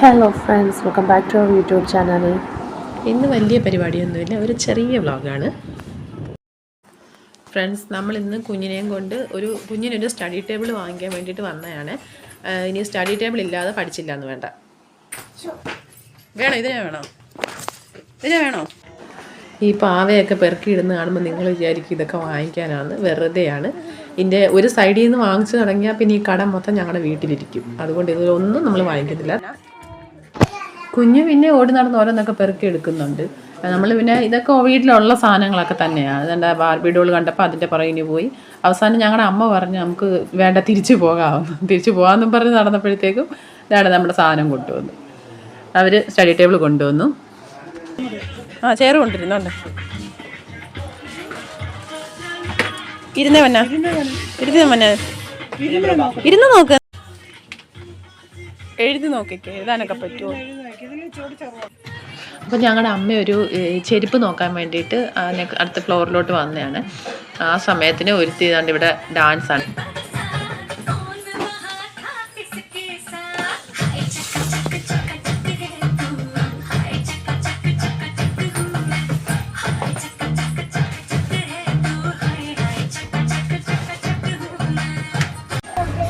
Hello friends welcome back to our YouTube channel ഇന്ന് വലിയ പരിപാടിയൊന്നുമില്ല. ഒരു ചെറിയ വ്ളോഗാണ്. ഫ്രണ്ട്സ് നമ്മൾ ഇന്ന് കുഞ്ഞിനെയും കൊണ്ട് ഒരു കുഞ്ഞിനൊരു സ്റ്റഡി ടേബിൾ വാങ്ങിക്കാൻ വേണ്ടിയിട്ട് വന്നതാണ്. ഇനി സ്റ്റഡി ടേബിൾ ഇല്ലാതെ പഠിച്ചില്ല എന്ന് വേണ്ട. വേണോ? ഇതിനെ വേണോ? ഇതിനെ വേണോ? ഈ പാവയൊക്കെ പെറുക്കിയിടുന്ന കാണുമ്പോൾ നിങ്ങൾ വിചാരിക്കും ഇതൊക്കെ വാങ്ങിക്കാനാണ് വെറുതെയാണ്. ഇതിന്റെ ഒരു സൈഡിൽ നിന്ന് വാങ്ങിച്ചു തുടങ്ങിയാൽ പിന്നെ ഈ കട മൊത്തം ഞങ്ങളുടെ വീട്ടിലിരിക്കും. അതുകൊണ്ട് ഇതിലൊന്നും നമ്മൾ വാങ്ങിക്കത്തില്ല. കുഞ്ഞ് പിന്നെ ഓടി നടന്ന് ഓരോന്നൊക്കെ പെറുക്കി എടുക്കുന്നുണ്ട്. നമ്മൾ പിന്നെ ഇതൊക്കെ വീട്ടിലുള്ള സാധനങ്ങളൊക്കെ തന്നെയാണ് അതെന്റെ ബാർബിഡോൾ കണ്ടപ്പോൾ അതിന്റെ പുറകിന് പോയി. അവസാനം ഞങ്ങളുടെ അമ്മ പറഞ്ഞു നമുക്ക് വേണ്ട തിരിച്ചു പോകാമെന്ന് തിരിച്ചു പോകാമെന്നും പറഞ്ഞ് നടന്നപ്പോഴത്തേക്കും ഇതാണ് നമ്മുടെ സാധനം കൊണ്ടുവന്നു. അവർ സ്റ്റഡി ടേബിൾ കൊണ്ടുവന്നു. ആ ചെയർ കൊണ്ടിരുന്നുണ്ട് ഇരുന്നേ മന്ന. ഇരുന്നേ മന്ന. ഇരുന്ന് നോക്ക്. എഴുതി നോക്കിക്കേ എഴുതാനൊക്കെ പറ്റുമോ അപ്പം ഞങ്ങളുടെ അമ്മ ഒരു ചെരുപ്പ് നോക്കാൻ വേണ്ടിയിട്ട് അടുത്ത ഫ്ലോറിലോട്ട് വന്നതാണ് ആ സമയത്തിന് ഒരുത്തി ഇവിടെ ഡാൻസ്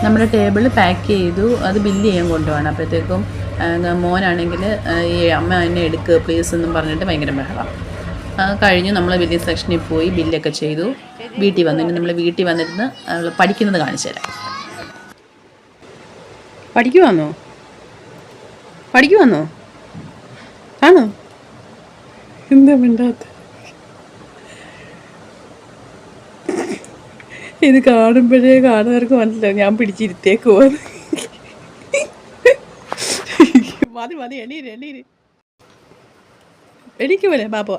നമ്മുടെ ടേബിൾ പാക്ക് ചെയ്തു അത് ബില്ല് ചെയ്യാൻ കൊണ്ടുപോകണം. അപ്പോഴത്തേക്കും മോനാണെങ്കിൽ ഈ അമ്മ എന്നെ എടുക്കുക പ്ലീസ് എന്നും പറഞ്ഞിട്ട് ഭയങ്കര ബഹളം. കഴിഞ്ഞ് നമ്മൾ ബില്ലിംഗ് സെക്ഷനിൽ പോയി ബില്ലൊക്കെ ചെയ്തു. വീട്ടിൽ വന്നു. ഇനി നമ്മൾ വീട്ടിൽ വന്നിരുന്ന് പഠിക്കുന്നത് കാണിച്ചു തരാം. പഠിക്കുവാന്നോ പഠിക്കുവാന്നോ ആണോ? എന്താ മിണ്ടാത്ത? ഇത് കാണുമ്പോഴേ കാണുന്നവർക്ക് മനസ്സിലാവും. ഞാൻ പിടിച്ചിരുത്തേക്ക് പിടിച്ചിരുത്തേക്കുവാ മതി മതി എണീര് എണീര്. എണീക്ക് ബാബോ